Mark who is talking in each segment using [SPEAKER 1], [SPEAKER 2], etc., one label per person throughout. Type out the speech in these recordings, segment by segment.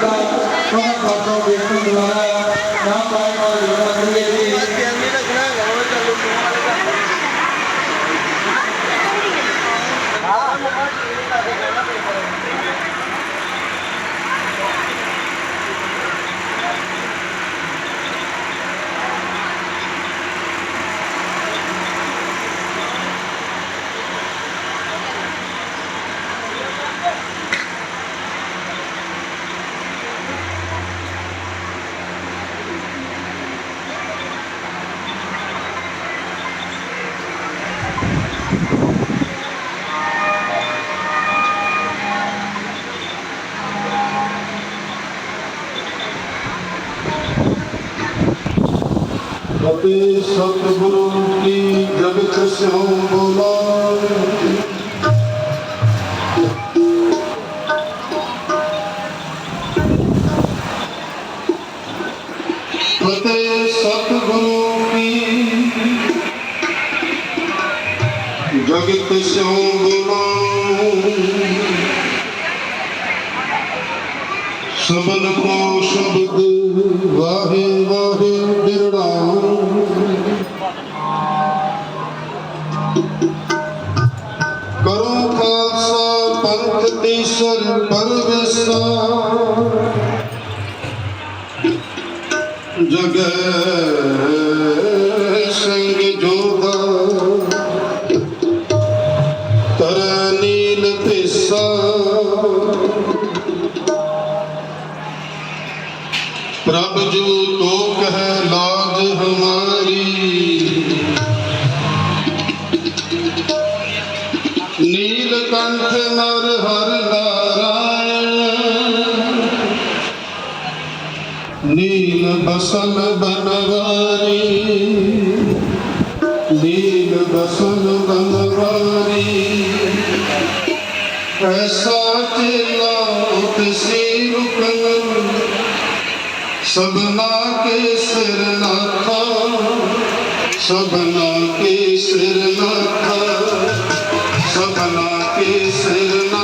[SPEAKER 1] เราเรา ਅਤੇ ਸਤਿਗੁਰੂ ਕੀ ਜਗਤ ਸਿਉ ਬੁਲਾਏ ਅਤੇ ਸਤਿਗੁਰੂ ਕੀ ਜਗਤ ਸਿਉ ਬੁਲਾਏ ਸ਼ਬਦ ਕੋ ਸ਼ਬਦ ਵਾਹੇ ਵਾਹੇ ਬਿਰੜਾ ਕਰੋ ਖਾਲਸਾ ਪੰਥ ਤੀਸਰ ਪਰਵਿਸਾ ਜਗੈ ਪ੍ਰਭ ਜੂ ਤੋ ਕਹੈ ਲਾਜ ਹਮਾਰੀ। नील बसन बनवारी नील बसन बनवारी ऐसा चिल्लात सी रुकन सबना के सिर न सबना के सिर न सबना के सिर न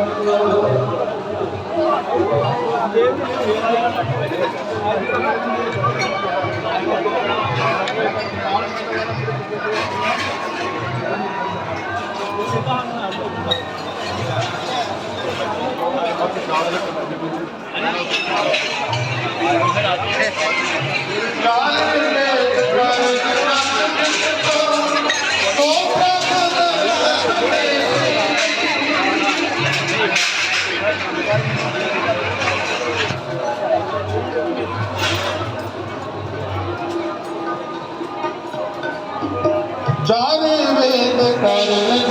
[SPEAKER 1] Thank you. जाने वेद कर